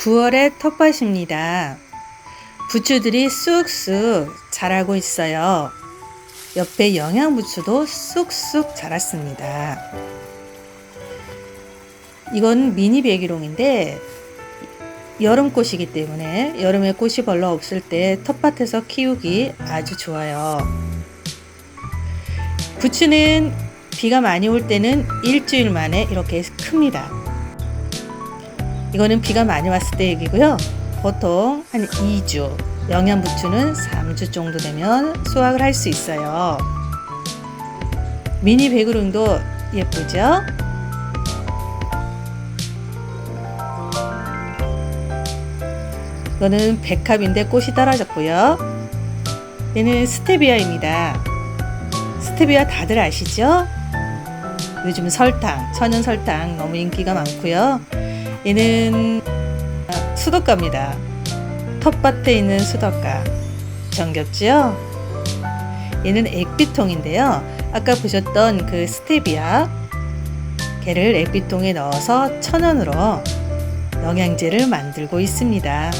9월의 텃밭입니다. 부추들이 쑥쑥 자라고 있어요. 옆에 영양부추도 쑥쑥 자랐습니다. 이건 미니 배기롱인데 여름꽃이기 때문에 여름에 꽃이 별로 없을 때 텃밭에서 키우기 아주 좋아요. 부추는 비가 많이 올 때는 일주일 만에 이렇게 큽니다. 이거는 비가 많이 왔을 때 얘기고요. 보통 한 2주, 영양부추는 3주 정도 되면 수확을 할 수 있어요. 미니 배구릉도 예쁘죠? 이거는 백합인데 꽃이 떨어졌고요. 얘는 스테비아입니다. 스테비아 다들 아시죠? 요즘 설탕, 천연 설탕 너무 인기가 많고요. 얘는 수도가입니다. 텃밭에 있는 수도가. 정겹지요? 얘는 액비통인데요. 아까 보셨던 그 스테비아 걔를 액비통에 넣어서 천연으로 영양제를 만들고 있습니다.